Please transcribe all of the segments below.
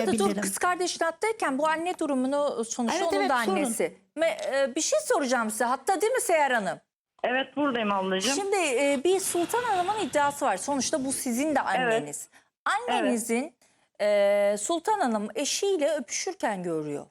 arada dur anlayabilirim. kız kardeşin hattayken bu anne durumunu sonuçta Evet, onun evet, da annesi. Ve, e, bir şey soracağım size. Hatta değil mi Seher Hanım? Evet buradayım ablacığım. Şimdi e, bir Sultan Hanım'ın iddiası var. Sonuçta bu sizin de anneniz. Annenizin e, Sultan Hanım eşiyle öpüşürken görüyor.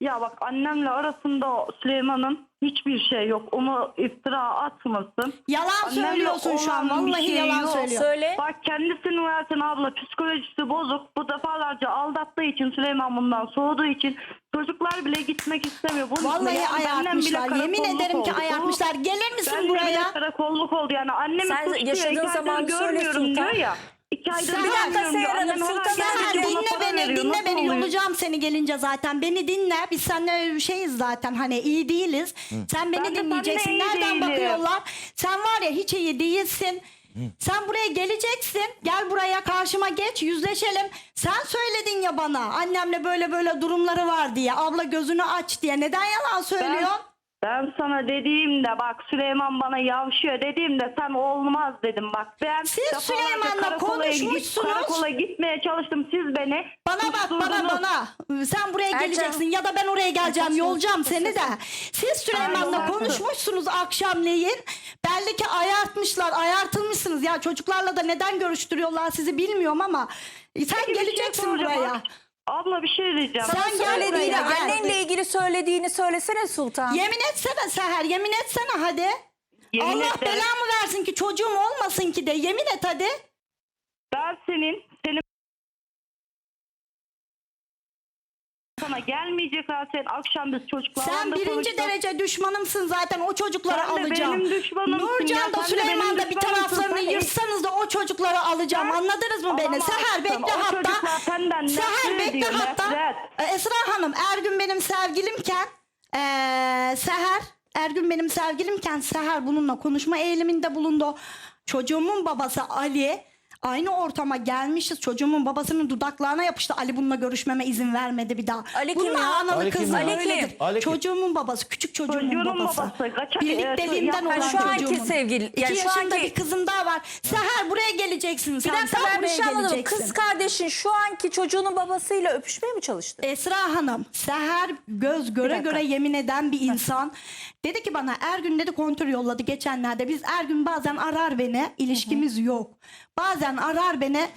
Ya bak annemle arasında Süleyman'ın hiçbir şey yok. Onu iftira atmasın. Yalan Annemle söylüyorsun şu an. olan bir Vallahi şey yalan yok. söylüyor. Söyle. Bak kendisinin versin abla psikolojisi bozuk. Bu defalarca aldattığı için Süleyman bundan soğuduğu için çocuklar bile gitmek istemiyor. Bunun Vallahi benden bile ayartmışlar. Yemin karakolluk ederim ki oldu. ayartmışlar. Gelir misin Ben buraya? buraya karakolluk oldu yani annemi Sen suçluyor. yaşadığın söyle görmüyorum Sultan. diyor ya. İki aydır Sen- Bir dakika. Seher Hanım, Sultan Hanım, dinle beni, dinle beni. Yolacağım seni gelince zaten. Beni dinle. Biz seninle şeyiz zaten. Hani iyi değiliz. Sen beni Ben de dinleyeceksin. seninle iyi Nereden değilim. bakıyorlar? Sen var ya hiç iyi değilsin. Sen buraya geleceksin. Gel buraya karşıma geç. Yüzleşelim. Sen söyledin ya bana. Annemle böyle böyle durumları var diye. Abla gözünü aç diye. Neden yalan söylüyorsun? Ben sana dediğimde bak Süleyman bana yavşıyor dediğimde sen olmaz dedim bak. Ben Siz defalarca Süleyman'la karakola git- konuşmuşsunuz. Karakola gitmeye çalıştım siz beni. Bana bak bana susturdunuz. bana. Sen buraya Ercan. geleceksin ya da ben oraya geleceğim. Ercan, Yolacağım sus, seni sus, de. Siz Süleyman'la Aynen. konuşmuşsunuz akşamleyin. Belli ki ayartmışlar. Ayartılmışsınız. Ya çocuklarla da neden görüştürüyorlar sizi bilmiyorum ama. Sen Peki, bir şey geleceksin soracağım. buraya. Abla bir şey diyeceğim. Sen Sen gel söylediğini, buraya, gel. annenle ilgili söylediğini söylesene Sultan. Yemin etsene Seher. Yemin etsene hadi. Yemin Allah ederim. belamı versin ki çocuğum olmasın ki de. Yemin et hadi. Ben senin sana gelmeyecek ha sen akşam biz çocuklarla Sen da birinci konuştuk. derece düşmanımsın zaten o çocukları Sen de alacağım. benim düşmanımsın Nurcan ya, da sen de Süleyman benim da bir düşmanımsın. taraflarını Sen- yırtsanız da o çocukları alacağım. Sen Anladınız mı beni? alamazsın. Seher bekle O hatta. çocuklar senden Seher bekle ediyor, hatta. nefret. Ee, Esra Hanım Ergün benim sevgilimken ee, Seher Ergün benim sevgilimken Seher bununla konuşma eğiliminde bulundu. Çocuğumun babası Ali Aynı ortama gelmişiz. Çocuğumun babasının dudaklarına yapıştı. Ali bununla görüşmeme izin vermedi bir daha. Ali kim Bununla ya? analı Ali kim kızı ya? Ali kim? öyledir. Ali kim? Çocuğumun babası, küçük çocuğumun Çocuğunun babası. babası, kaçak- Birlikteliğimden e, olan şu anki çocuğumun. sevgili- İki yani şu yaşında anki- bir kızım daha var. Seher buraya geleceksin Bir sen. dakika sen ben bir buraya şey anlamadım. geleceksin. Kız kardeşin şu anki çocuğunun babasıyla öpüşmeye mi çalıştı? Esra Hanım, Seher göz göre dakika. göre yemin eden bir insan. Dedi ki bana Ergün dedi kontör yolladı geçenlerde. Biz Ergün bazen arar beni, ilişkimiz yok. Bazen arar beni.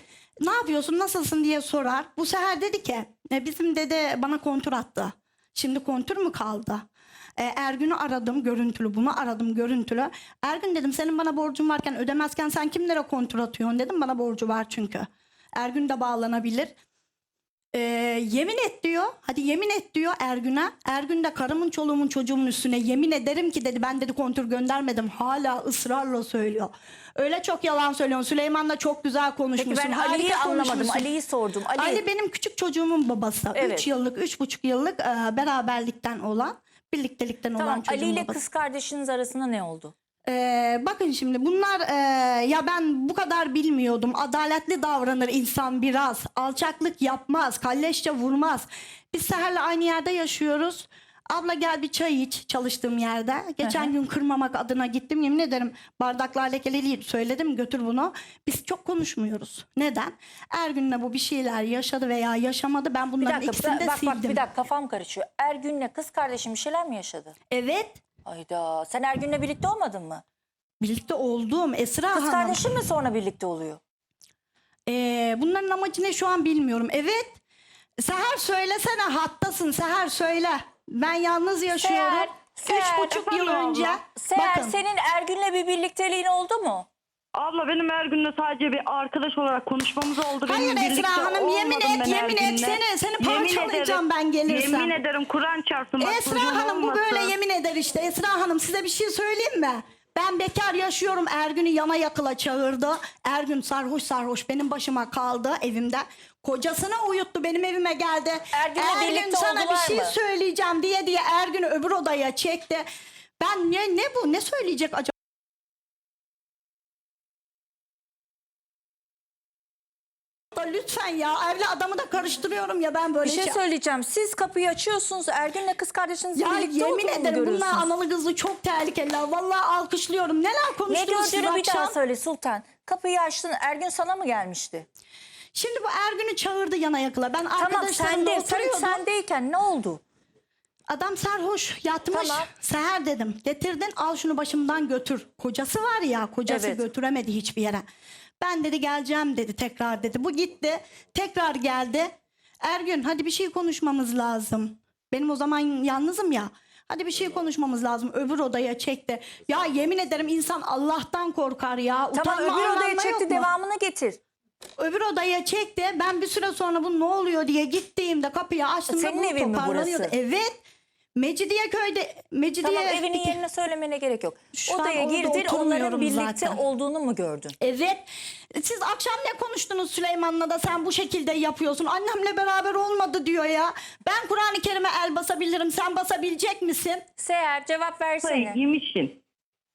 Ne yapıyorsun, nasılsın diye sorar. Bu Seher dedi ki "E, bizim dede bana kontür attı. Şimdi kontür mü kaldı? E, Ergün'ü aradım görüntülü bunu aradım görüntülü. Ergün dedim senin bana borcun varken ödemezken sen kimlere kontür atıyorsun dedim bana borcu var çünkü. Ergün de bağlanabilir. Ee, yemin et diyor. Hadi yemin et diyor Ergün'e. Ergün de karımın çoluğumun çocuğumun üstüne yemin ederim ki dedi ben dedi kontür göndermedim. Hala ısrarla söylüyor. Öyle çok yalan söylüyorsun. Süleyman'la çok güzel Peki konuşmuşsun. ben Halit'le Ali'yi anlamadım. Ali'yi sordum. Ali, Ali benim küçük çocuğumun babası. 3 Evet. yıllık, üç buçuk yıllık e, beraberlikten olan, birliktelikten olan tamam Ali ile babası. kız kardeşiniz arasında ne oldu? Ee, bakın şimdi bunlar e, ya ben bu kadar bilmiyordum. Adaletli davranır insan biraz. Alçaklık yapmaz. Kalleşçe vurmaz. Biz Seher'le aynı yerde yaşıyoruz. Abla gel bir çay iç çalıştığım yerde. Geçen gün kırmamak adına gittim. Yemin ederim bardaklar lekeli söyledim götür bunu. Biz çok konuşmuyoruz. Neden? Ergün'le bu bir şeyler yaşadı veya yaşamadı. Ben Bir bunların dakika ikisini de bak sildim. bak bir dakika kafam karışıyor. Ergün'le kız kardeşin bir şeyler mi yaşadı? Evet. Ayda sen Ergün'le birlikte olmadın mı? Birlikte olduğum Esra Kız Hanım. kardeşin mi sonra birlikte oluyor? Ee, bunların amacı ne şu an bilmiyorum. Evet. Seher söylesene hattasın. Seher söyle. Ben yalnız yaşıyorum. Seher, Üç Seher, buçuk yıl efendim önce. abla. Seher bakın. senin Ergün'le bir birlikteliğin oldu mu? Abla benim Ergün'le sadece bir arkadaş olarak konuşmamız oldu. Hayır Benim Esra birlikte Hanım, yemin olmadım et, ben yemin et. Seni- seni Yemin parçalayacağım ederim, ben gelirsem. Yemin ederim Kur'an çarpsın. bak, Esra çocuğum Hanım bu olmasın. böyle yemin eder işte. Esra Hanım size bir şey söyleyeyim mi? Ben bekar yaşıyorum. Ergün'ü yana yakıla çağırdı. Ergün sarhoş sarhoş benim başıma kaldı evimde. Kocasını uyuttu benim evime geldi. Ergün'le Ergün birlikte sana bir oldular şey mı? söyleyeceğim diye diye Ergün'ü öbür odaya çekti. Ben ne ne bu ne söyleyecek acaba? Lütfen ya evli adamı da karıştırıyorum ya ben böyle Bir şey söyleyeceğim. Siz kapıyı açıyorsunuz. Ergün'le kız kardeşiniz Ya birlikte yemin olduğunu ederim bunlar analı kızlı çok tehlikeliler. Vallahi alkışlıyorum. Neler Ne konuştunuz siz gördüğünü bir daha söyle Sultan. Kapıyı açtın Ergün sana mı gelmişti? Şimdi bu Ergün'ü çağırdı yana yakıla. Ben Tamam arkadaşlarımla sende, sen, oturuyordum. sendeyken ne oldu? Adam sarhoş yatmış. Tamam. Seher dedim. Getirdin al şunu başımdan götür. Kocası var ya kocası Evet. götüremedi hiçbir yere. Ben dedi geleceğim dedi tekrar dedi. Bu gitti tekrar geldi. Ergün hadi bir şey konuşmamız lazım. Benim o zaman yalnızım ya. Hadi bir şey konuşmamız lazım. Öbür odaya çekti. Ya yemin ederim insan Allah'tan korkar ya. Tamam Utanma, öbür odaya çekti yok mu? devamını getir. Öbür odaya çekti. Ben bir süre sonra bu ne oluyor diye gittiğimde kapıyı açtığımda Senin bu evin mi burası? Evet. Mecidiye Mecidiye Tamam evinin yerine söylemene gerek yok. Şu an Odaya orada girdin onların oturmuyorum birlikte zaten. olduğunu mu gördün? Evet. Siz akşam ne konuştunuz Süleyman'la da sen bu şekilde yapıyorsun. Annemle beraber olmadı diyor ya. Ben Kur'an-ı Kerim'e el basabilirim. Sen basabilecek misin? Seher cevap Kafayı versene. yemişsin.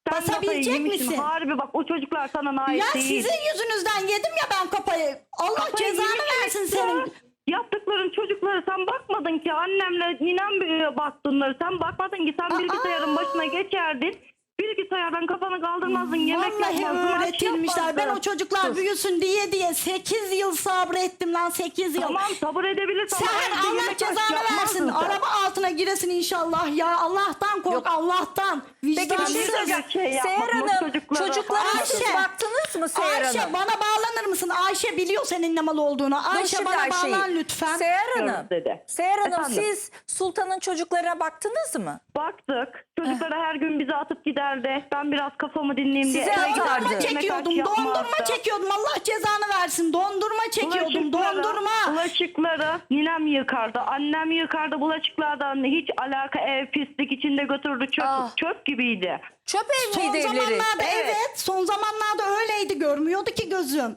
Sen Basabilecek kafayı yemişsin. misin? Harbi bak o çocuklar sana ait Ya değil. sizin yüzünüzden yedim ya ben kafayı. Allah Kafayı cezanı yemişsin versin senin. Yaptıkların çocukları sen bakmadın ki annemle ninem büyüyor baktınları. Sen bakmadın ki sen bilgisayarın başına geçerdin. Bilgisayardan kafanı kaldırmazdın. Yemek Vallahi yapmazdın. aç öğretilmişler. Ben o yapmazdın. çocuklar Dur. büyüsün diye diye 8 yıl sabrettim lan 8 yıl. Tamam sabır edebilirsin. ama Sen evde Allah yemek aç cezanı yapmazdın versin. sen. Araba altına giresin inşallah ya. Allah'tan kork Yok. Allah'tan. Peki bir şey söyleyeceğim. şey yapmak, Seher bu Hanım çocuklara. çocuklara siz Ayşe. baktınız mı Seher Ayşe Hanım? bana bağlanır mısın? Ayşe biliyor senin ne mal olduğunu. Dur Ayşe şimdi bana Ayşe'yi. bağlan lütfen. Seher Hanım. Dedi. Seher Hanım Efendim? siz Sultan'ın çocuklarına baktınız mı? Baktık. Çocuklara her gün bizi atıp giderdi. Ben biraz kafamı dinleyeyim diye. Size eve atardı. giderdim. Dondurma Yemek aç çekiyordum. Dondurma yapmazdı. çekiyordum. Allah cezanı versin. Dondurma çekiyordum. Dondurma. Bulaşıkları ninem yıkardı. Annem yıkardı. Bulaşıklardan hiç alaka ev pislik içinde götürdü. Çöp, Ah. çöp gibiydi. Çöp ev Son evleri? zamanlarda evet. Evet. Son zamanlarda öyleydi. Görmüyordu ki gözüm.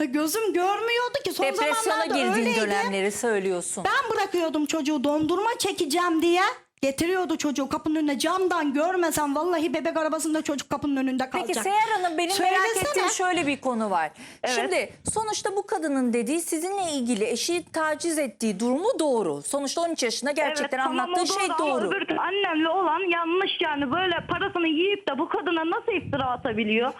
Gözüm görmüyordu ki. Son Depresyona zamanlarda girdiğin öyleydi. dönemleri söylüyorsun. Ben bırakıyordum çocuğu dondurma çekeceğim diye. Getiriyordu çocuğu kapının önüne camdan görmesem vallahi bebek arabasında çocuk kapının önünde kalacak. Peki Seher Hanım benim merak Söylesene. ettiğim şöyle bir konu var. Evet. Şimdi sonuçta bu kadının dediği sizinle ilgili eşi taciz ettiği durumu doğru. Sonuçta 13 yaşında gerçekten evet, tamam, anlattığı o şey Ama doğru. öbür annemle olan yanlış yani. Böyle parasını yiyip de bu kadına nasıl iftira atabiliyor?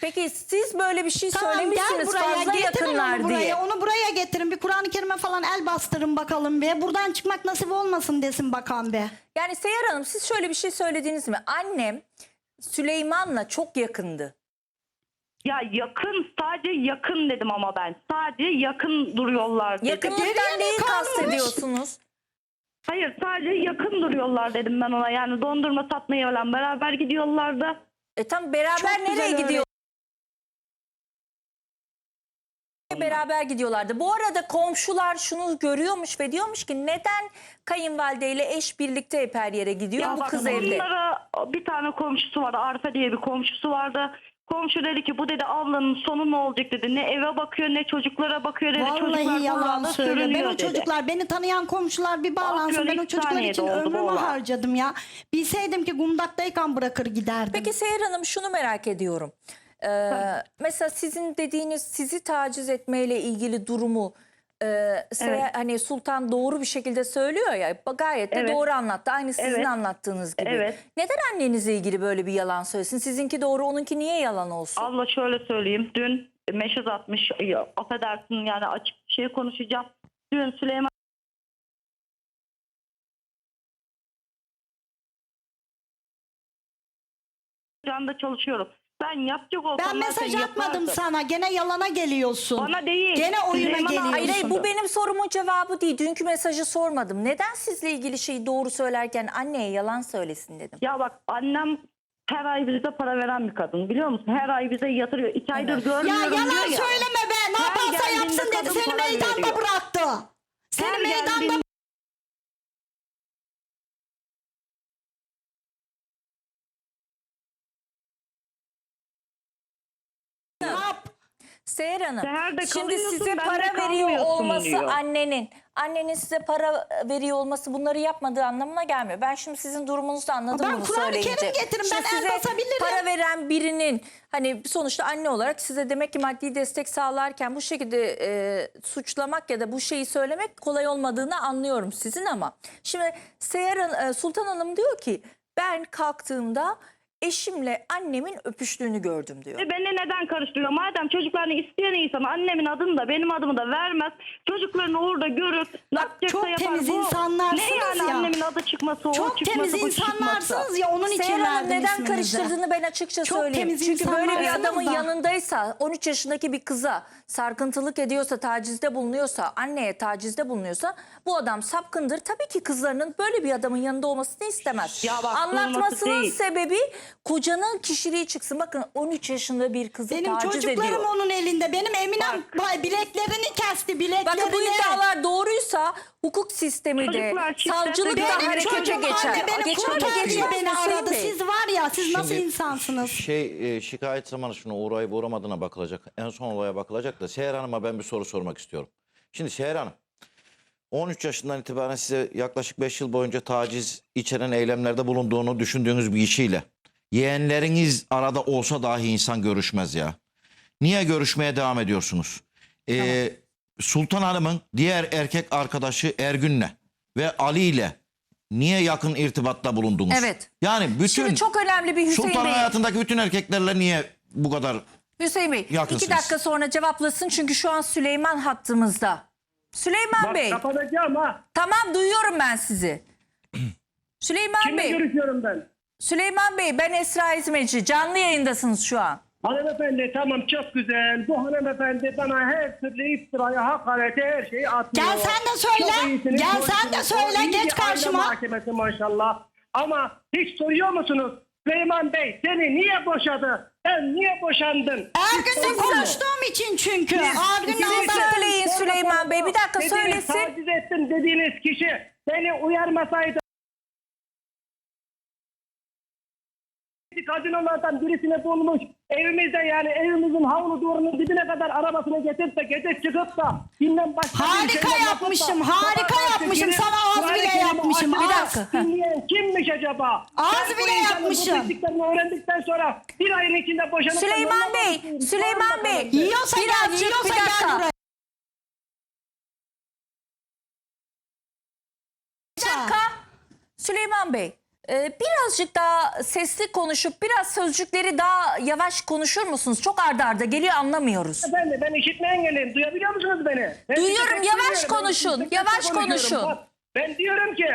Peki siz böyle bir şey Tamam gel söylemişsiniz buraya fazla yakınlar onu buraya. diye. Onu buraya getirin bir Kur'an-ı Kerim'e falan el bastırın bakalım be. Buradan çıkmak nasip olmasın desin bakan be. Yani Seher Hanım siz şöyle bir şey söylediniz mi? Annem Süleyman'la çok yakındı. Ya yakın sadece yakın dedim ama ben. Sadece yakın duruyorlar dedim. Yakınlıktan neyi kastediyorsunuz? Hayır sadece yakın duruyorlar dedim ben ona. Yani dondurma satmaya falan beraber gidiyorlardı. E tam beraber Çok nereye gidiyor? Beraber gidiyorlardı. Bu arada komşular şunu görüyormuş ve diyormuş ki neden kayınvalideyle eş birlikte hep her yere gidiyor Ya bu bak, kız evde. Onlara bir tane komşusu vardı. Arfa diye bir komşusu vardı. Komşu dedi ki bu dedi ablanın sonu ne olacak dedi. Ne eve bakıyor ne çocuklara bakıyor dedi. Çocuklar Vallahi yalan buralarda söylüyor. Ben sürünüyor o dedi. çocuklar beni tanıyan komşular bir bağlansın. Ben o iki çocuklar saniyede için oldu bu ömrümü olay. harcadım ya. Bilseydim ki gumdaktayken bırakır giderdim. Peki Seher Hanım şunu merak ediyorum. Ee, mesela sizin dediğiniz sizi taciz etmeyle ilgili durumu e, Seher- Evet. hani Sultan doğru bir şekilde söylüyor ya gayet de Evet. doğru anlattı. Aynı sizin Evet. anlattığınız gibi. Evet. Neden annenizle ilgili böyle bir yalan söylesin? Sizinki doğru onunki niye yalan olsun? Abla şöyle söyleyeyim. Dün meşaz atmış. Ya, affedersin yani açık bir şey konuşacağım. Dün Süleyman Can'da çalışıyorum. Ben yapacak olsam ben mesaj zaten atmadım yapardım. sana. Gene yalana geliyorsun. Bana değil. Gene oyuna geliyorsun. Hayır, hayır bu benim sorumun cevabı değil. Dünkü mesajı sormadım. Neden sizle ilgili şeyi doğru söylerken anneye yalan söylesin dedim. Ya bak annem her ay bize para veren bir kadın biliyor musun? Her ay bize yatırıyor. İki aydır Evet. Ya görmüyorum yalan diyor ya. söyleme be. Ne Her yaparsa geldiğinde yapsın dedi. kadın Seni para meydanda veriyor. bıraktı. Seni Her meydanda geldiğinde- Seher Hanım Seher de şimdi kalıyorsun, size ben de para veriyor kalmıyorsun olması diyor. annenin. Annenin size para veriyor olması bunları yapmadığı anlamına gelmiyor. Ben şimdi sizin durumunuzu da anladım Ben bunu Kur'an-ı söyleyince. Kerim getirin, Şimdi ben el size basabilirim. para veren birinin hani sonuçta anne olarak size demek ki maddi destek sağlarken bu şekilde e, suçlamak ya da bu şeyi söylemek kolay olmadığını anlıyorum sizin ama. Şimdi Seher Han- e, Sultan Hanım diyor ki ben kalktığımda eşimle annemin öpüştüğünü gördüm diyor. E beni neden karıştırıyor? Madem çocuklarını isteyen insan annemin adını da benim adımı da vermez. Çocuklarını orada görür. Ne yapacaksa çok yapar. temiz Bu insanlarsınız Ne yani ya. annemin adı çıkması, o Çok çıkması, temiz bu çıkması. insanlarsınız ya onun için Seher Hanım verdim neden isminizi. karıştırdığını ben açıkça Çok söyleyeyim. temiz Çünkü böyle bir insanlarsınız adamın da. yanındaysa 13 yaşındaki bir kıza sarkıntılık ediyorsa, tacizde bulunuyorsa, anneye tacizde bulunuyorsa bu adam sapkındır. Tabii ki kızlarının böyle bir adamın yanında olmasını istemez. Ya bak, Anlatmasının olması değil. sebebi kocanın kişiliği çıksın. Bakın 13 yaşında bir kızı Benim taciz çocuklarım ediyor. onun elinde. Benim Eminem bay bileklerini kesti bileklerini. Bakın bu iddialar doğruysa hukuk sistemi de Çocuklar savcılık da Benim Benim harekete çocuğum geçer. anne beni Geçer mi, kurtar diye geçmez mi beni Hüseyin aradı. Bey? Siz var ya siz nasıl Şimdi- insansınız? Şey e, şikayet zamanı şuna uğrayıp uğramadığına bakılacak. En son olaya bakılacak da Seher Hanım'a ben bir soru sormak istiyorum. Şimdi Seher Hanım 13 yaşından itibaren size yaklaşık 5 yıl boyunca taciz içeren eylemlerde bulunduğunu düşündüğünüz bir kişiyle yeğenleriniz arada olsa dahi insan görüşmez ya. Niye görüşmeye devam ediyorsunuz? Ee, Sultan Hanım'ın diğer erkek arkadaşı Ergün'le ve Ali ile niye yakın irtibatta bulundunuz? Evet. Yani bütün Şimdi çok önemli bir Hüseyin Sultan Bey. hayatındaki bütün erkeklerle niye bu kadar Hüseyin Bey Yakınsınız. iki dakika sonra cevaplasın çünkü şu an Süleyman hattımızda. Süleyman Bak Bey kapatacağım ha. tamam duyuyorum ben sizi. Süleyman Kimle Bey, görüşüyorum ben? Süleyman Bey ben Esra İzmeci canlı yayındasınız şu an. Hanımefendi tamam çok güzel. Bu hanımefendi bana her türlü iftiraya, hakarete her şeyi atıyor. Gel sen de söyle. Çok iyisiniz, Gel sen de söyle, İyi geç bir aile karşıma. mahkemesi maşallah. Ama hiç soruyor musunuz? Süleyman Bey seni niye boşadı? Sen niye boşandın? Ergün'le konuştuğum için çünkü. Ergün'le Siz aldattım. söyleyin Süleyman Bey bir dakika Dediğiniz, söylesin. Taciz ettim dediğiniz kişi beni uyarmasaydı Gazinolardan birisini bulmuş. Evimizde yani evimizin havlu duvarının dibine kadar arabasını getirip de gece çıkıp da dinlen başka bir Harika da yapmışım, harika yapmışım. girip Sana az bile yapmışım, açıp az. da Dinleyen kimmiş acaba? Az Ben bile yapmışım. Bu öğrendikten sonra bir ayın içinde boşanıp Süleyman Bey. Süleyman Bey. Yiyorsa gel, yiyorsa bir gel dakika. buraya. Bir dakika. Süleyman Bey birazcık daha sesli konuşup biraz sözcükleri daha yavaş konuşur musunuz? Çok ardarda arda geliyor anlamıyoruz. Efendim ben işitme engelliyim. Duyabiliyor musunuz beni? Ben Duyuyorum, sizi yavaş duyuyorum. Ben konuşun, sizi yavaş konuşun. Bak, ben diyorum ki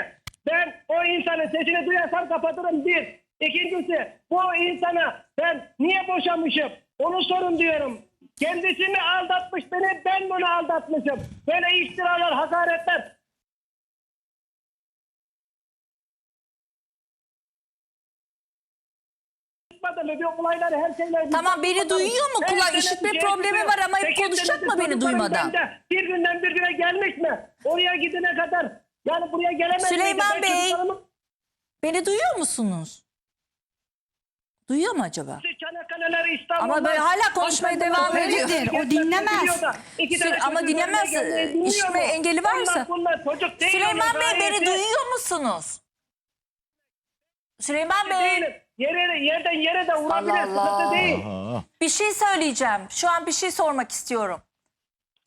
ben o insanın sesini duyarsam kapatırım bir. İkincisi bu insanı ben niye boşamışım? Onu sorun diyorum. Kendisi mi aldatmış beni ben bunu aldatmışım. Böyle iftiralar, hakaretler. Çıkmadı mı? Bir olayları her şeyler... Tamam, beni duyuyor mu? Sene işitme problemi var ama hep konuşacak mı beni duymadan? Bir günden bir güne gelmiş mi? Oraya gidene kadar yani buraya gelemez? Süleyman Bey. çocuklarımı Beni duyuyor musunuz? Duyuyor mu acaba? Çanakkale'ler, Ama böyle hala konuşmaya devam ediyor. O dinlemez. Sül- ama dinlemez, işitme engeli varsa. Bunlar Süleyman Bey beni duyuyor musunuz? Süleyman Bey. Yere, yerden yere de vurabilir. Allah Allah. Sıkıntı değil. Bir şey söyleyeceğim. Şu an bir şey sormak istiyorum.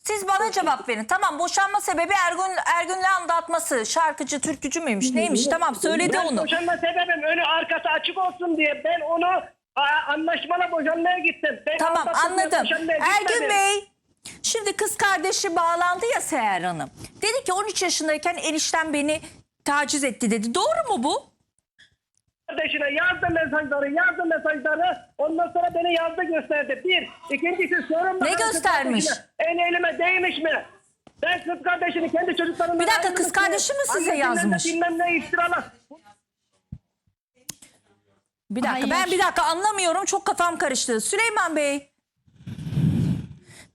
Siz bana cevap verin. Tamam boşanma sebebi Ergun Ergün'le anlatması. Şarkıcı, türkücü müymüş? Neymiş? Tamam söyledi Ben onu. boşanma sebebim önü arkası açık olsun diye ben onu a, anlaşmalı boşanmaya gittim. Ben Tamam anladım. boşanmaya Ergün gitmedim. Bey şimdi kız kardeşi bağlandı ya Seher Hanım. Dedi ki 13 yaşındayken enişten beni taciz etti dedi. Doğru mu bu? Kardeşine yazdı mesajları, yazdı mesajları. Ondan sonra beni yazdı gösterdi. Bir. İkincisi sorun kız göstermiş? El elime değmiş mi? Ben kız kardeşini kendi çocuklarımdan... Bir dakika, kız kardeşi mi size yazmış? Bilmem ne iftiralar. Bir dakika Hayır. ben bir dakika anlamıyorum. Çok kafam karıştı. Süleyman Bey.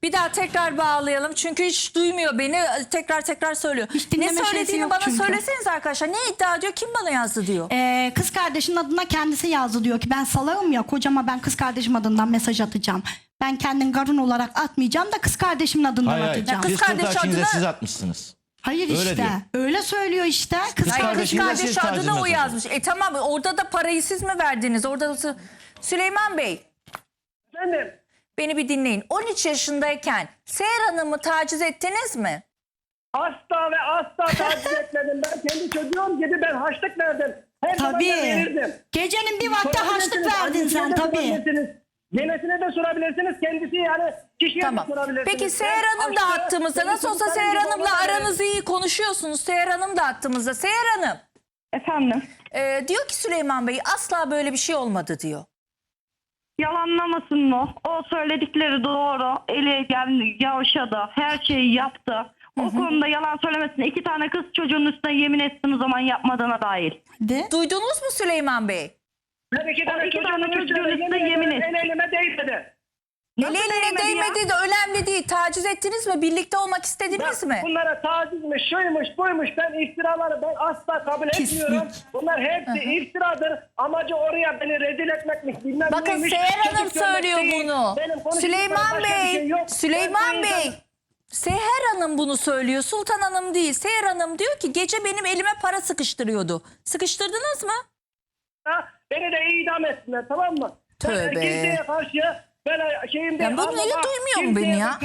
Bir daha tekrar bağlayalım. Çünkü hiç duymuyor beni. Tekrar tekrar söylüyor. Hiç ne dinleme şeysi söylediğini yok bana çünkü. söyleseniz arkadaşlar. Ne iddia ediyor? Kim bana yazdı diyor. Ee, kız kardeşinin adına kendisi yazdı diyor ki ben salağım ya kocama ben kız kardeşim adından mesaj atacağım. Ben kendim garın olarak atmayacağım da kız kardeşimin adından hayır hayır. atacağım. kız Siz kardeşi adına- siz atmışsısınız. Hayır Öyle işte. diyor. Öyle söylüyor işte. Kız Kız Hayır, kız kardeşi siz taciz adına o yazmış. E tamam orada da parayı siz mi verdiniz? Orada da... Süleyman Bey Efendim? Beni bir dinleyin. 13 yaşındayken Seher Hanım'ı taciz ettiniz mi? Asla ve asla taciz etmedim. Ben kendi çocuğum gibi ben haçlık verdim. Her zaman da Tabii. verirdim. Gecenin bir vakti Sorabilirsiniz, verdin sen annesine de tabii. sorabilirsiniz. Yenesine de sorabilirsiniz. Kendisi yani kişiye Tamam. de sorabilirsiniz. Peki Seher Ben Hanım da attığımızda nasıl olsa Seher gibi Hanım'la aranızı iyi konuşuyorsunuz. Seher Hanım da attığımızda. Seher Hanım Efendim? e, diyor ki Süleyman Bey asla böyle bir şey olmadı diyor. Yalanlamasın mı? O söyledikleri doğru. Eli geldi, yavşadı. Her şeyi yaptı. O konuda yalan söylemesin. İki tane kız çocuğun üstüne yemin etsin o zaman yapmadığına dair. De. Duydunuz mu Süleyman Bey? Ben iki tane O iki çocuğumun tane çocuğun üstüne yemin ederim, etti. El elime değmedi. Nasıl El eline değmedi ya? değmedi de önemli değil. Taciz ettiniz mi? Birlikte olmak istediniz Ben mi? Bunlara tacizmiş, şuymuş, buymuş. Ben iftiraları ben asla kabul Pislik. etmiyorum. Bunlar hepsi iftiradır. Amacı oraya beni rezil etmekmiş. Bilmem Bakın neymiş. Seher Hanım Çocuk söylüyor değil. bunu. Benim Süleyman Bey, şey yok. Ben Süleyman bu Bey. Seher Hanım bunu söylüyor. Sultan Hanım değil. Seher Hanım diyor ki gece benim elime para sıkıştırıyordu. Sıkıştırdınız mı? Ha, Beni de idam etsinler tamam mı? Tövbe. Ben kimseye karşı ben şeyim değil. Ya bunu Ama niye bak, duymuyor mu beni ya?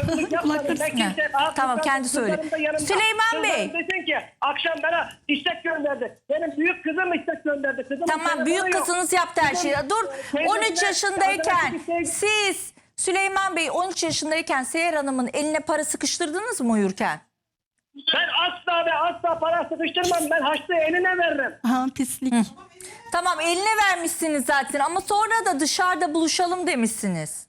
Aa, tamam, kendi söyle. Süleyman Bey. Desin ki akşam bana istek gönderdi. Benim büyük kızım istek gönderdi. Kızımın Tamam büyük yok. kızınız yaptı her Kızım, şeyi. Dur teyzesine 13 yaşındayken arkadaşı bir şey- siz Süleyman Bey 13 yaşındayken Seher Hanım'ın eline para sıkıştırdınız mı uyurken? Ben asla ve asla para sıkıştırmam. Ben haçlı eline veririm. Ha pislik. Tamam eline vermişsiniz zaten ama sonra da dışarıda buluşalım demişsiniz.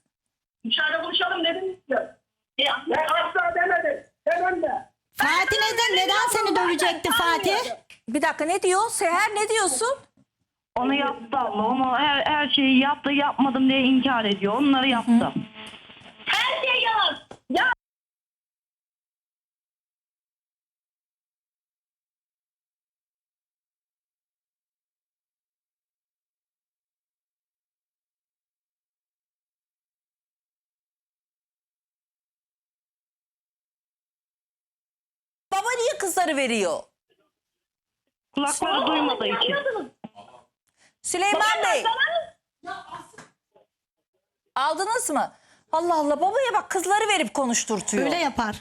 Dışarıda buluşalım dedim işte. Ben asla demedim. Demem de. Fatih neden? Neden seni dövecekti Fatih? Bir dakika ne diyor? Seher ne diyorsun? Onu yaptı abla. Onu her, her şeyi yaptı. Yapmadım diye inkar ediyor. Onları yaptı. Her şey yalan. Baba niye kızları veriyor? Kulakları duymadığı için. Süleyman Bey. Aldınız mı? Allah Allah babaya bak kızları verip konuşturtuyor. Öyle yapar.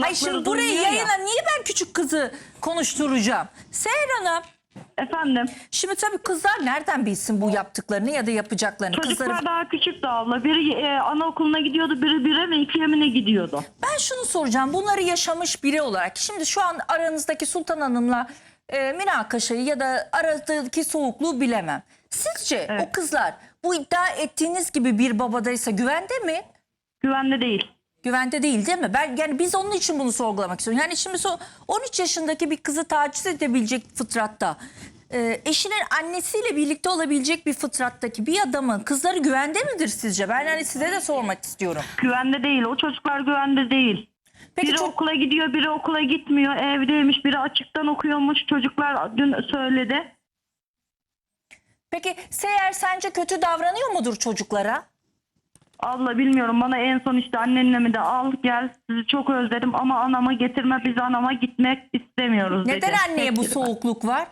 Hayır şimdi burayı yayına niye ben küçük kızı konuşturacağım? Seher Hanım Efendim. şimdi tabii kızlar nereden bilsin bu yaptıklarını ya da yapacaklarını? Çocuklar Kızları... daha küçüktü abla. Biri e, anaokuluna gidiyordu. Biri bire mi ikiye mi ne gidiyordu? Ben şunu soracağım bunları yaşamış biri olarak. Şimdi şu an aranızdaki Sultan Hanım'la e, münakaşayı ya da aradaki soğukluğu bilemem. Sizce Evet. o kızlar bu iddia ettiğiniz gibi bir babadaysa güvende mi? Güvende değil. Güvende değil değil mi? Ben yani biz onun için bunu sorgulamak istiyorum. Yani şimdi so 13 yaşındaki bir kızı taciz edebilecek fıtratta e, eşinin annesiyle birlikte olabilecek bir fıtrattaki bir adamın kızları güvende midir sizce? Ben hani size de sormak istiyorum. Güvende değil. O çocuklar güvende değil. Peki biri çok okula gidiyor, biri okula gitmiyor. Evdeymiş, biri açıktan okuyormuş. Çocuklar dün söyledi. Peki Seher sence kötü davranıyor mudur çocuklara? Abla bilmiyorum bana en son işte annenle de al gel sizi çok özledim ama anama getirme biz anama gitmek istemiyoruz dedi. Neden anneye bu soğukluk var?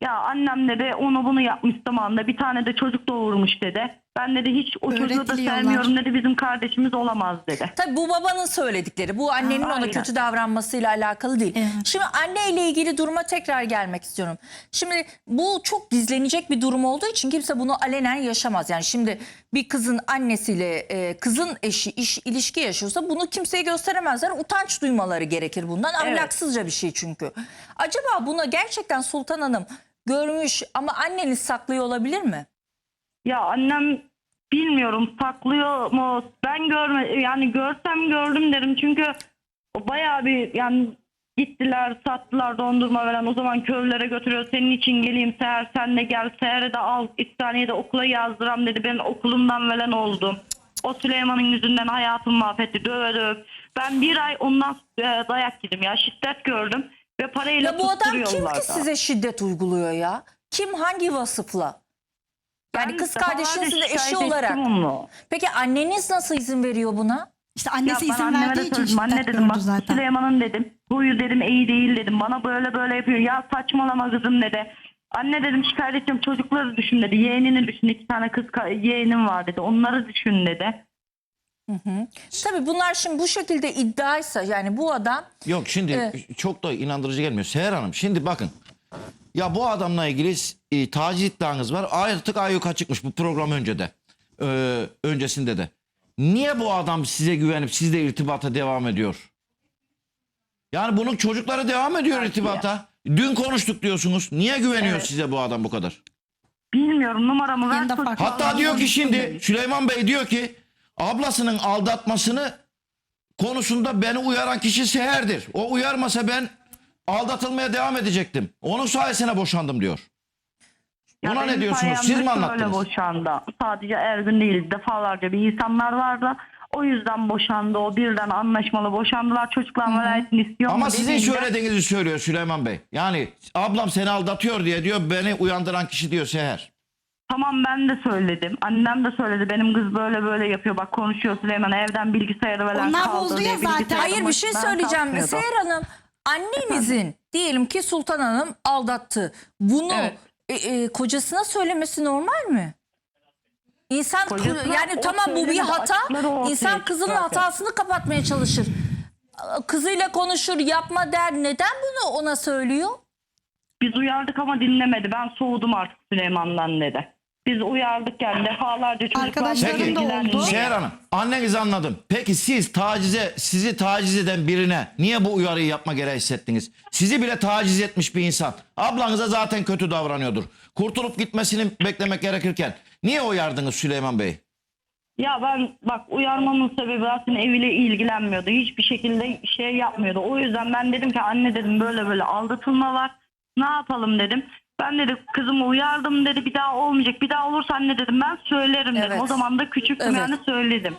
Ya annem dedi onu bunu yapmış zamanında bir tane de çocuk doğurmuş dedi. Ben dedi hiç o çocuğu da Öğretiliyorlar. sevmiyorum dedi bizim kardeşimiz olamaz dedi. Tabii bu babanın söyledikleri. Bu annenin ona Aynen. kötü davranmasıyla alakalı değil. Evet. Şimdi anneyle ilgili duruma tekrar gelmek istiyorum. Şimdi bu çok gizlenecek bir durum olduğu için kimse bunu alenen yaşamaz. Yani şimdi bir kızın annesiyle e, kızın eşi iş ilişki yaşıyorsa bunu kimseye gösteremezler. Utanç duymaları gerekir bundan. Evet. Ahlaksızca bir şey çünkü. Acaba buna gerçekten Sultan Hanım görmüş ama anneniz saklıyor olabilir mi? Ya annem bilmiyorum saklıyor mu? Ben görme yani görsem gördüm derim çünkü o bayağı bir yani gittiler sattılar dondurma veren o zaman köylere götürüyor senin için geleyim Seher sen de gel Seher'e de al İstaniye'de okula yazdıram dedi ben okulumdan veren oldum. O Süleyman'ın yüzünden hayatımı mahvetti döve döv. Ben bir ay ondan e, dayak yedim ya şiddet gördüm ve parayla Ya bu adam kim ki size şiddet uyguluyor ya? Kim hangi vasıfla? Yani kız defalarca kardeşinizin de eşi olarak. ettim onu. Peki anneniz nasıl izin veriyor buna? İşte Ya annesi ben izin anneme de verdiği için söyledim. Anne şiddet dedim gördü bak zaten. Süleyman'ın dedim. Huyu dedim iyi değil dedim. Bana böyle böyle yapıyor. Ya saçmalama kızım dedi. Anne dedim şikayet edeceğim çocukları düşün dedi. Yeğenini düşün. iki tane kız ka- yeğenim var dedi. Onları düşün dedi. Tabii bunlar şimdi bu şekilde iddiaysa yani bu adam Yok şimdi Evet. çok da inandırıcı gelmiyor. Seher Hanım şimdi bakın. Ya bu adamla ilgili e, taciz iddianız var. Artık ayyuka çıkmış bu program önce de. Ee, öncesinde de. Niye bu adam size güvenip sizle irtibata devam ediyor? Yani bunun çocukları devam ediyor irtibata. Dün konuştuk diyorsunuz. Niye güveniyor Evet. size bu adam bu kadar? Bilmiyorum numaramı ver. Hatta diyor ki şimdi Süleyman Bey diyor ki ablasının aldatmasını konusunda beni uyaran kişi Seher'dir. O uyarmasa ben aldatılmaya devam edecektim. Onun sayesinde boşandım diyor. Ya Buna ne diyorsunuz? Siz mi anlattınız? boşandı. Sadece Ergün değil defalarca bir insanlar vardı. O yüzden boşandı. O birden anlaşmalı boşandılar. Çocuklar velayetini istiyor Ama mu sizin dediğinde- söylediğinizi söylüyor Süleyman Bey. Yani ablam seni aldatıyor diye diyor beni uyandıran kişi diyor Seher. Tamam ben de söyledim. Annem de söyledi. Benim kız böyle böyle yapıyor. Bak konuşuyor Süleyman. Evden bilgisayarı falan Onlar kaldı bozdu diye ya zaten. Hayır bir şey başından söyleyeceğim. kalkmıyordu. Seher Hanım annenizin diyelim ki Sultan Hanım aldattı. Bunu Evet. E, e, kocasına söylemesi normal mi? İnsan Kocasına yani o tamam bu bir hata. açıkları ortaya İnsan çıktı kızının zaten. hatasını kapatmaya çalışır. Kızıyla konuşur, yapma der. Neden bunu ona söylüyor? Biz uyardık ama dinlemedi. Ben soğudum artık Süleyman'dan dedi. Biz uyardık yani defalarca çocuklarla Arkadaşlarım da oldu. Seher Hanım annenizi anladım. Peki siz tacize sizi taciz eden birine niye bu uyarıyı yapma gereği hissettiniz? Sizi bile taciz etmiş bir insan. Ablanıza zaten kötü davranıyordur. Kurtulup gitmesini beklemek gerekirken niye uyardınız Süleyman Bey? Ya ben bak uyarmamın sebebi aslında eviyle ilgilenmiyordu. Hiçbir şekilde şey yapmıyordu. O yüzden ben dedim ki anne dedim böyle böyle aldatılma var. Ne yapalım dedim. Ben dedi kızımı uyardım dedi bir daha olmayacak. Bir daha olursa anne dedim ben söylerim dedim. Evet. O zaman da küçüktüm Evet. yani söyledim.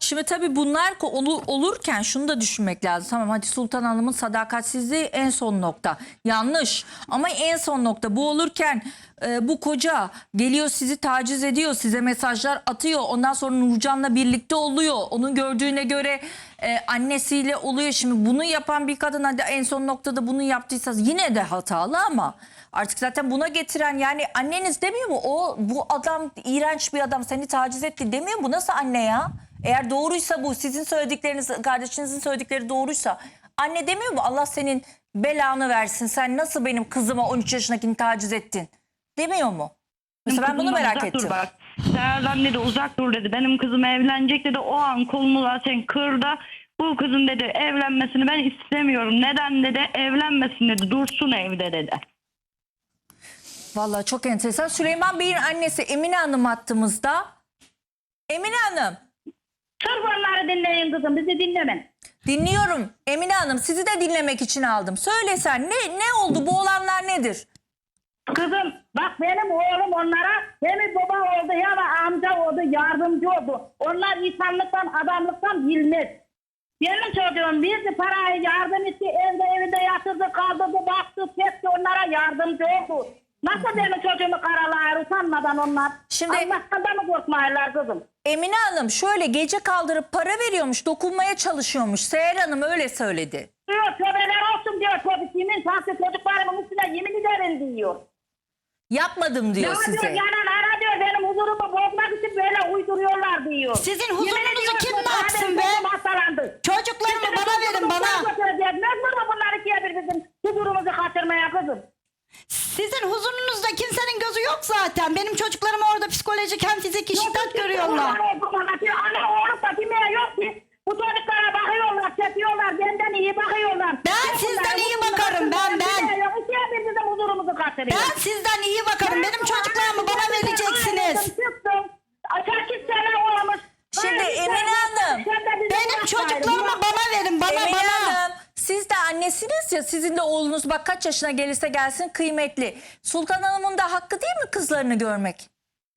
Şimdi tabii bunlar olu- olurken şunu da düşünmek lazım. Tamam hadi Sultan Hanım'ın sadakatsizliği en son nokta. Yanlış. Ama en son nokta bu olurken e, bu koca geliyor sizi taciz ediyor. Size mesajlar atıyor. Ondan sonra Nurcan'la birlikte oluyor. Onun gördüğüne göre e, annesiyle oluyor. Şimdi bunu yapan bir kadın hadi en son noktada bunu yaptıysa yine de hatalı ama artık zaten buna getiren yani anneniz demiyor mu? O bu adam iğrenç bir adam seni taciz etti demiyor mu? Bu nasıl anne ya? Eğer doğruysa bu sizin söyledikleriniz kardeşinizin söyledikleri doğruysa anne demiyor mu Allah senin belanı versin sen nasıl benim kızıma 13 yaşındakini taciz ettin demiyor mu? Mesela ben bunu merak ettim. Dur bak. Serdan dedi uzak dur dedi. Benim kızım evlenecek dedi. O an kolumu zaten kırdı. Bu kızın dedi evlenmesini ben istemiyorum. Neden dedi evlenmesin dedi. Dursun evde dedi. Vallahi çok enteresan. Süleyman Bey'in annesi Emine Hanım hattımızda. Emine Hanım Sırf onları dinleyin kızım bizi dinlemen. dinliyorum. Emine Hanım sizi de dinlemek için aldım. Söylesen ne ne oldu bu olanlar nedir? Kızım bak benim oğlum onlara hem baba oldu ya da amca oldu yardımcı oldu. Onlar insanlıktan adamlıktan bilmez. Benim çocuğum birisi parayı yardım etti evde evinde yatırdı kaldırdı baktı tepki onlara yardımcı oldu. Nasıl benim çocuğumu karalar utanmadan onlar? Şimdi- Allah'tan da mı korkmayırlar kızım? Emine Hanım şöyle gece kaldırıp para veriyormuş, dokunmaya çalışıyormuş. Seher Hanım öyle söyledi. Diyor tövbeler olsun diyor yemin tahtı çocuklarımın üstüne yemin ederim diyor. Yapmadım diyor size. diyor yanan ara diyor benim huzurumu bozmak için böyle uyduruyorlar diyor. Sizin Yemin huzurunuzu ediyorum kim yapsın benim be? çocuğum hastalandı. Çocuklarımı bana verin bana. Mecbur mu bunlar ikiye bir bizim huzurumuzu kaçırmaya kızım? Sizin huzurunuzda kimsenin gözü yok zaten. Benim çocuklarım orada psikolojik hem fiziki şiddet görüyorlar. Ana oğlum da kimeye yok ki. Bu çocuklara bakıyorlar, çekiyorlar, benden iyi bakıyorlar. Ben sizden iyi bakarım, ben, ben. Yok, ikiye bir bizim huzurumuzu kaçırıyor. Ben sizden iyi bakarım. Benim çocuklarımı bana vereceksiniz. Çıktım. Sekiz sene olmuş. Şimdi Sekiz Emine sene Hanım, sen de bize Benim bak çocuklarımı gayrı. bana verin bana Emine bana. Hanım siz de annesiniz ya sizin de oğlunuz bak kaç yaşına gelirse gelsin kıymetli. Sultan Hanım'ın da hakkı değil mi kızlarını görmek?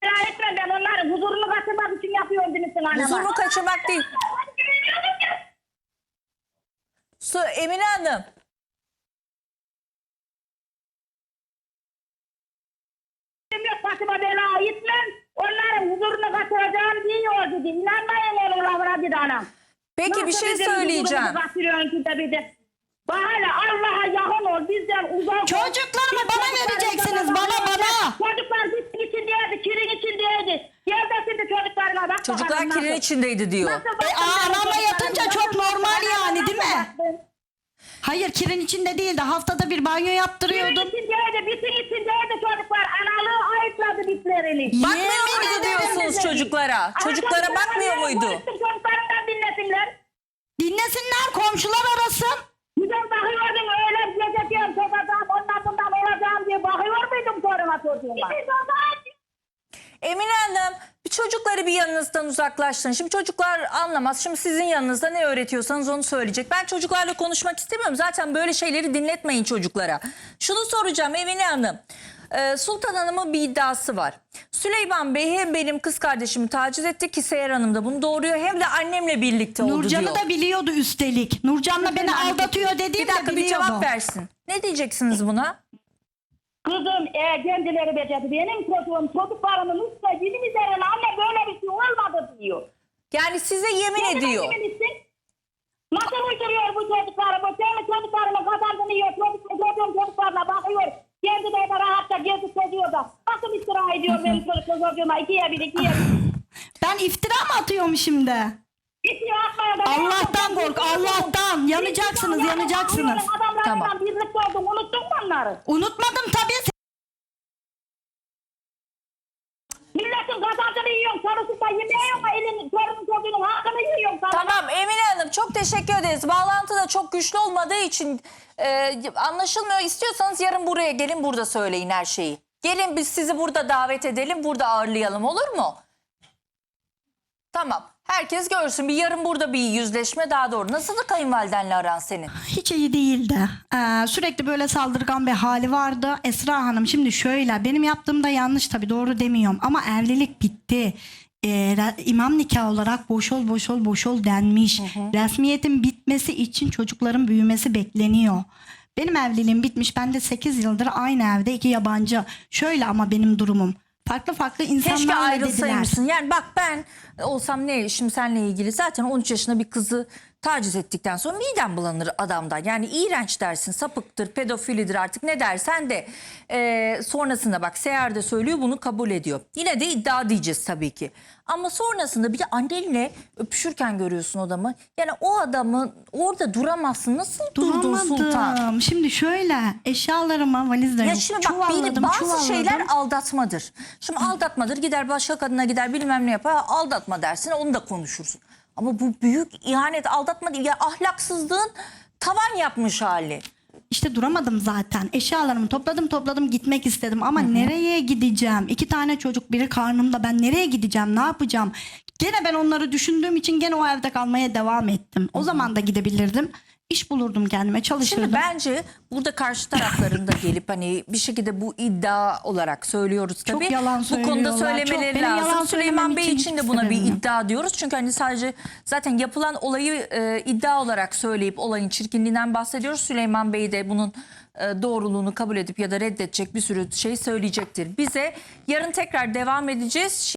Merak etme ben onların huzurunu kaçırmak için yapıyorum demişsin anneme. Huzurunu kaçırmak değil. Su, Emine Hanım Yok başıma bela gitmem. Onların huzurunu kaçıracağım diyor dedi. İnanmayın lafına dedi anam. peki bir Nasıl şey bizim söyleyeceğim. huzurumuzu kaçırıyorsun ki de bir de. Bahane Allah'a yakın ol bizden uzak ol. Çocuklarımı bana vereceksiniz, bana, bana. Çocuklar bitti içindeydi, kirin içindeydi. Gel de şimdi çocuklarına bak Çocuklar bakalım kirin nasıl. içindeydi diyor. Nasıl E, baktın anamla yatınca çocuklarıma? çok normal yani, değil mi? Nasıl baktın? Hayır kirin içinde değildi. Haftada bir banyo yaptırıyordum. Bütün içindeydi, bütün içindeydi çocuklar. Analığı ayıkladı bitlerini. Bakmıyor Yemin muydu ederim diyorsunuz çocuklara? Çocuklara bakmıyor muydu? Çocuklarından dinlesinler. Dinlesinler komşular arasın. Güzel bakıyordum öyle gezeceğim, sokacağım, ondan bundan olacağım diye bakıyor muydum toruna çocuğuma? Emine Hanım bir çocukları bir yanınızdan uzaklaştırın. Şimdi çocuklar anlamaz. Şimdi sizin yanınızda ne öğretiyorsanız onu söyleyecek. Ben çocuklarla konuşmak istemiyorum. Zaten böyle şeyleri dinletmeyin çocuklara. Şunu soracağım Emine Hanım. Ee, Sultan Hanım'ın bir iddiası var. Süleyman Bey hem benim kız kardeşimi taciz etti ki Seher Hanım da bunu doğuruyor. Hem de annemle birlikte oldu Nurcan'ı diyor. da biliyordu üstelik. Nurcan'la beni aldatıyor bir dediğim dakika de bir biliyordu. cevap versin. Ne diyeceksiniz buna? Kızım eğer kendileri becerdi. Benim çocuğum çocuklarımın yemin üzerine anne böyle bir şey olmadı diyor. Yani size yemin Kendine ediyor. yemin etsin. Nasıl uyduruyor bu çocukları? Bu kendi çocuklarının kazancını yiyor. Çocuk, çocuğun çocuklarına bakıyor. De evde rahatça gezip geziyor da. Nasıl istirahat ediyor benim çocuk çocuğuma? İkiye bir, ikiye bir. Ben iftira mı atıyorum şimdi? İkiye atmaya da... Allah'tan kork, Allah'tan. Yanacaksınız, yanacaksınız. Adamlarla Tamam. birlikte oldum. Unuttun mu onları? Unutmadım tabii. Milletin kazancını yiyorsun. Sarısı da yemeği yok. Elin, torunun çocuğunun hakkını yiyorsun. Tamam Emine Hanım çok teşekkür ederiz. Bağlantı da çok güçlü olmadığı için e, anlaşılmıyor. İstiyorsanız yarın buraya gelin burada söyleyin her şeyi. Gelin biz sizi burada davet edelim burada ağırlayalım olur mu? Tamam. Herkes görsün. Bir yarın burada bir yüzleşme daha doğru. Nasıldı kayınvalidenle aran senin? Hiç iyi değildi. Ee, sürekli böyle saldırgan bir hali vardı. Esra Hanım şimdi şöyle benim yaptığım da yanlış tabii doğru demiyorum ama evlilik bitti. Re- imam nikahı olarak boşol boşol boşol denmiş. Resmiyetin bitmesi için çocukların büyümesi bekleniyor. Benim evliliğim bitmiş. Ben de 8 yıldır aynı evde iki yabancı. Şöyle ama benim durumum. Farklı farklı Keşke insanlarla dediler. ayrılsaymışsın. Yani bak ben olsam ne şimdi seninle ilgili zaten 13 yaşında bir kızı taciz ettikten sonra midem bulanır adamdan. Yani iğrenç dersin, sapıktır, pedofilidir artık ne dersen de Ee, sonrasında bak Seher de söylüyor bunu kabul ediyor. Yine de iddia diyeceğiz tabii ki. Ama sonrasında bir de annenle öpüşürken görüyorsun adamı. Yani o adamı orada duramazsın. Nasıl durdun Sultan? Şimdi şöyle eşyalarımı valizlerimi Ya şimdi bak beni çuvalladım, bazı çuvalladım. şeyler aldatmadır. Şimdi aldatmadır gider başka kadına gider bilmem ne yapar aldatma dersin onu da konuşursun. Ama bu büyük ihanet aldatma değil ya ahlaksızlığın tavan yapmış hali. İşte duramadım zaten. Eşyalarımı topladım topladım gitmek istedim ama nereye gideceğim? İki tane çocuk biri karnımda ben nereye gideceğim? Ne yapacağım? Gene ben onları düşündüğüm için gene o evde kalmaya devam ettim. O zaman da gidebilirdim. İş bulurdum kendime çalışırdım. Şimdi bence burada karşı taraflarında gelip hani bir şekilde bu iddia olarak söylüyoruz Çok tabii. yalan bu konuda söylüyorlar. söylemeleri Çok. Benim yalan lazım. Süleyman söylemem Bey için için de buna bir iddia diyoruz. Çünkü hani sadece zaten yapılan olayı e, iddia olarak söyleyip olayın çirkinliğinden bahsediyoruz. Süleyman Bey de bunun e, doğruluğunu kabul edip ya da reddedecek bir sürü şey söyleyecektir. Bize yarın tekrar devam edeceğiz.